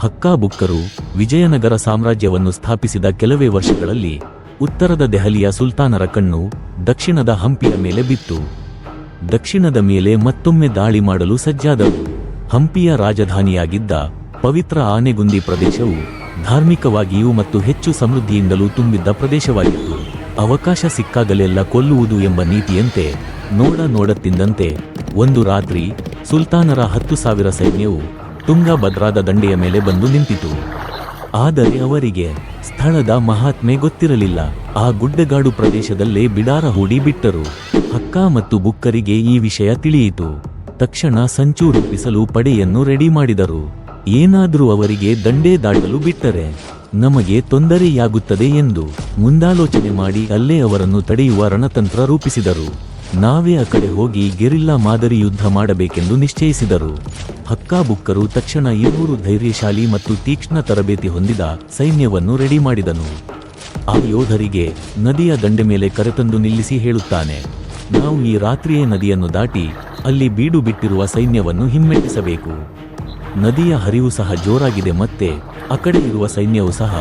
ಹಕ್ಕಾ ಬುಕ್ಕರು ವಿಜಯನಗರ ಸಾಮ್ರಾಜ್ಯವನ್ನು ಸ್ಥಾಪಿಸಿದ ಕೆಲವೇ ವರ್ಷಗಳಲ್ಲಿ ಉತ್ತರದ ದೆಹಲಿಯ ಸುಲ್ತಾನರ ಕಣ್ಣು ದಕ್ಷಿಣದ ಹಂಪಿಯ ಮೇಲೆ ಬಿತ್ತು. ದಕ್ಷಿಣದ ಮೇಲೆ ಮತ್ತೊಮ್ಮೆ ದಾಳಿ ಮಾಡಲು ಸಜ್ಜಾದವು. ಹಂಪಿಯ ರಾಜಧಾನಿಯಾಗಿದ್ದ ಪವಿತ್ರ ಆನೆಗುಂದಿ ಪ್ರದೇಶವು ಧಾರ್ಮಿಕವಾಗಿಯೂ ಮತ್ತು ಹೆಚ್ಚು ಸಮೃದ್ಧಿಯಿಂದಲೂ ತುಂಬಿದ್ದ ಪ್ರದೇಶವಾಗಿತ್ತು. ಅವಕಾಶ ಸಿಕ್ಕಾಗಲೆಲ್ಲ ಕೊಲ್ಲುವುದು ಎಂಬ ನೀತಿಯಂತೆ ನೋಡ ನೋಡತ್ತಿದ್ದಂತೆ ಒಂದು ರಾತ್ರಿ ಸುಲ್ತಾನರ ಹತ್ತು ಸಾವಿರ ಸೈನ್ಯವು ತುಂಗಭದ್ರಾದ ದಂಡೆಯ ಮೇಲೆ ಬಂದು ನಿಂತಿತು. ಆದರೆ ಅವರಿಗೆ ಸ್ಥಳದ ಮಹಾತ್ಮೆ ಗೊತ್ತಿರಲಿಲ್ಲ. ಆ ಗುಡ್ಡಗಾಡು ಪ್ರದೇಶದಲ್ಲೇ ಬಿಡಾರ ಹೂಡಿ ಬಿಟ್ಟರು. ಹಕ್ಕ ಮತ್ತು ಬುಕ್ಕರಿಗೆ ಈ ವಿಷಯ ತಿಳಿಯಿತು. ತಕ್ಷಣ ಸಂಚು ರೂಪಿಸಲು ಪಡೆಯನ್ನು ರೆಡಿ ಮಾಡಿದರು. ಏನಾದರೂ ಅವರಿಗೆ ದಂಡೆ ದಾಟಲು ಬಿಟ್ಟರೆ ನಮಗೆ ತೊಂದರೆಯಾಗುತ್ತದೆ ಎಂದು ಮುಂದಾಲೋಚನೆ ಮಾಡಿ ಅಲ್ಲೇ ಅವರನ್ನು ತಡೆಯುವ ರಣತಂತ್ರ ರೂಪಿಸಿದರು. ನಾವೇ ಆ ಕಡೆ ಹೋಗಿ ಗೆರಿಲ್ಲಾ ಮಾದರಿ ಯುದ್ಧ ಮಾಡಬೇಕೆಂದು ನಿಶ್ಚಯಿಸಿದರು. ಹಕ್ಕಾಬುಕ್ಕರು ತಕ್ಷಣ ಇಬ್ಬರು ಧೈರ್ಯಶಾಲಿ ಮತ್ತು ತೀಕ್ಷ್ಣ ತರಬೇತಿ ಹೊಂದಿದ ಸೈನ್ಯವನ್ನು ರೆಡಿ ಮಾಡಿದನು. ಆ ಯೋಧರಿಗೆ ನದಿಯ ದಂಡೆ ಮೇಲೆ ಕರೆತಂದು ನಿಲ್ಲಿಸಿ ಹೇಳುತ್ತಾನೆ, ನಾವು ಈ ರಾತ್ರಿಯೇ ನದಿಯನ್ನು ದಾಟಿ ಅಲ್ಲಿ ಬೀಡು ಬಿಟ್ಟಿರುವ ಸೈನ್ಯವನ್ನು ಹಿಮ್ಮೆಟ್ಟಿಸಬೇಕು. ನದಿಯ ಹರಿವು ಸಹ ಜೋರಾಗಿದೆ ಮತ್ತೆ ಆ ಕಡೆ ಇರುವ ಸೈನ್ಯವು ಸಹ,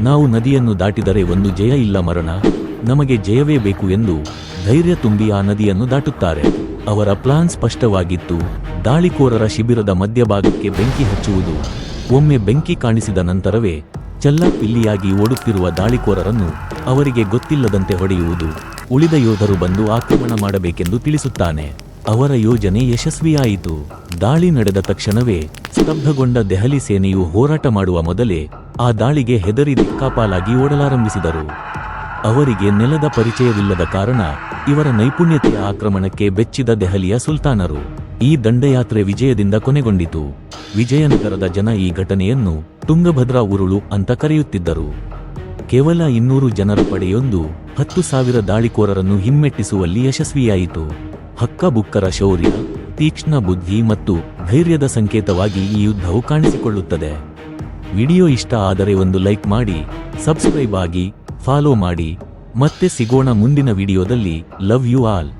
ನಾವು ನದಿಯನ್ನು ದಾಟಿದರೆ ಒಂದು ಜಯ ಇಲ್ಲ ಮರಣ, ನಮಗೆ ಜಯವೇ ಬೇಕು ಎಂದು ಧೈರ್ಯ ತುಂಬಿ ಆ ನದಿಯನ್ನು ದಾಟುತ್ತಾರೆ. ಅವರ ಪ್ಲಾನ್ ಸ್ಪಷ್ಟವಾಗಿತ್ತು ದಾಳಿಕೋರರ ಶಿಬಿರದ ಮಧ್ಯಭಾಗಕ್ಕೆ ಬೆಂಕಿ ಹಚ್ಚುವುದು. ಒಮ್ಮೆ ಬೆಂಕಿ ಕಾಣಿಸಿದ ನಂತರವೇ ಚಲ್ಲಾಪಿಲ್ಲಿಯಾಗಿ ಓಡುತ್ತಿರುವ ದಾಳಿಕೋರರನ್ನು ಅವರಿಗೆ ಗೊತ್ತಿಲ್ಲದಂತೆ ಹೊಡೆಯುವುದು. ಉಳಿದ ಯೋಧರು ಬಂದು ಆಕ್ರಮಣ ಮಾಡಬೇಕೆಂದು ತಿಳಿಸುತ್ತಾನೆ. ಅವರ ಯೋಜನೆ ಯಶಸ್ವಿಯಾಯಿತು. ದಾಳಿ ನಡೆದ ತಕ್ಷಣವೇ ಸ್ತಬ್ಧಗೊಂಡ ದೆಹಲಿ ಸೇನೆಯು ಹೋರಾಟ ಮಾಡುವ ಮೊದಲೇ ಆ ದಾಳಿಗೆ ಹೆದರಿ ದಿಕ್ಕಾಪಾಲಾಗಿ ಓಡಲಾರಂಭಿಸಿದರು. ಅವರಿಗೆ ನೆಲದ ಪರಿಚಯವಿಲ್ಲದ ಕಾರಣ ಇವರ ನೈಪುಣ್ಯತೆಯ ಆಕ್ರಮಣಕ್ಕೆ ಬೆಚ್ಚಿದ ದೆಹಲಿಯ ಸುಲ್ತಾನರು ಈ ದಂಡಯಾತ್ರೆ ವಿಜಯದಿಂದ ಕೊನೆಗೊಂಡಿತು. ವಿಜಯನಗರದ ಜನ ಈ ಘಟನೆಯನ್ನು ತುಂಗಭದ್ರಾ ಉರುಳು ಅಂತ ಕರೆಯುತ್ತಿದ್ದರು. ಕೇವಲ ಇನ್ನೂರು ಜನರ ಪಡೆಯೊಂದು ಹತ್ತು ಸಾವಿರ ದಾಳಿಕೋರರನ್ನು ಹಿಮ್ಮೆಟ್ಟಿಸುವಲ್ಲಿ ಯಶಸ್ವಿಯಾಯಿತು. ಹಕ್ಕಬುಕ್ಕರ ಶೌರ್ಯ, ತೀಕ್ಷ್ಣ ಬುದ್ಧಿ ಮತ್ತು ಧೈರ್ಯದ ಸಂಕೇತವಾಗಿ ಈ ಯುದ್ಧವು ಕಾಣಿಸಿಕೊಳ್ಳುತ್ತದೆ. ವಿಡಿಯೋ ಇಷ್ಟ ಆದರೆ ಒಂದು ಲೈಕ್ ಮಾಡಿ, ಸಬ್ಸ್ಕ್ರೈಬ್ ಆಗಿ ಫಾಲೋ ಮಾಡಿ ಮತ್ತೆ ಸಿಗೋಣ ಮುಂದಿನ ವಿಡಿಯೋದಲ್ಲಿ ಲವ್ ಯು ಆಲ್